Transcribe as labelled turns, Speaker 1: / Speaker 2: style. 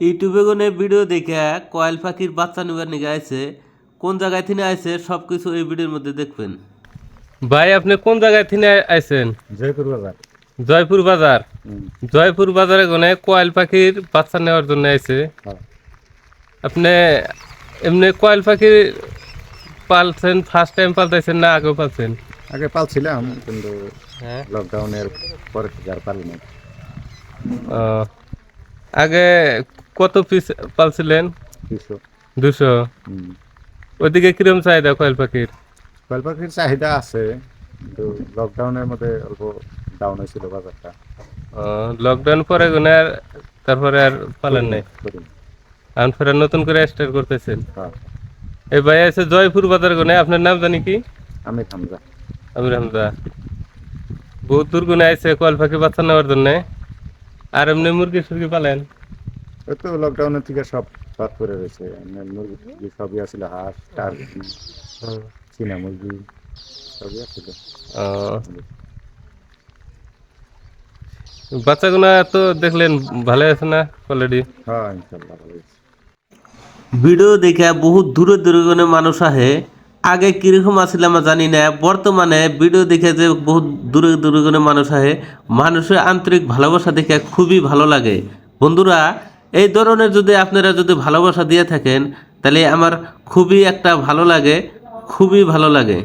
Speaker 1: ইউটিউবে কোনে ভিডিও দেখে কয়েল পাখির বাচ্চা নেবার নিগে আইছে। কোন জায়গায় থেকে আইছে সব কিছু এই ভিডিওর মধ্যে দেখবেন।
Speaker 2: ভাই আপনি কোন জায়গায় থেকে আইছেন?
Speaker 3: জয়পুর বাজার।
Speaker 2: জয়পুর বাজার? জয়পুর বাজারে গনে কোয়েল পাখির বাচ্চা নেওয়ার জন্য আইছে।
Speaker 3: হ্যাঁ।
Speaker 2: আপনি এমনি কোয়েল পাখি পালছেন ফার্স্ট টাইম পালতেছেন না আগেও পালছেন?
Speaker 3: আগে পালছিলাম কিন্তু
Speaker 2: হ্যাঁ।
Speaker 3: লকডাউনের পরে থেকে আর পারি না
Speaker 2: আগে কত পিস পালছিলেন?
Speaker 3: দুশো।
Speaker 2: দুশো? ওইদিকে কিরম চাহিদা কোয়েল পাখির?
Speaker 3: কয়েল পাখির চাহিদা আছে কিন্তু লকডাউনের মধ্যে অল্প ডাউন হয়েছিল বাজারটা।
Speaker 2: লকডাউন পরে আর তারপরে আর পালেন নাই। এখন ফের নতুন করে স্টার্ট করতেছেন?
Speaker 3: হ্যাঁ,
Speaker 2: এই ভাই আছে জয়পুর বাজার গুনে আপনার নাম জানি কি?
Speaker 3: আমি থামজা
Speaker 2: আমির হামজা। বহুত দূর গুনে আইছে কল পাখি বাচ্চা নেওয়ার জন্য। আর এমনি মুরগি সুরগি পালেন?
Speaker 3: ওই তো লকডাউনের থেকে সব বাদ করে রয়েছে। মুরগি টুরগি সবই আছিল হাঁস টার্কি চীনা মুরগি সবই
Speaker 2: বাচ্চাগুনা তো দেখলেন ভালো আছে না অলরেডি
Speaker 3: হ্যাঁ ইনশাল্লাহ ভালো হয়েছে।
Speaker 1: ভিডিও দেখে বহুত দূরে দূরে মানুষ আহে। আগে কীরকম আছিল আমরা জানি না। বর্তমানে ভিডিও দেখে যে বহুত দূরে দূরে মানুষ আহে। মানুষের আন্তরিক ভালোবাসা দেখে খুবই ভালো লাগে। বন্ধুরা এই ধরনের যদি আপনারা যদি ভালোবাসা দিয়ে থাকেন, তাহলে আমার খুবই একটা ভালো লাগে, খুবই ভালো লাগে।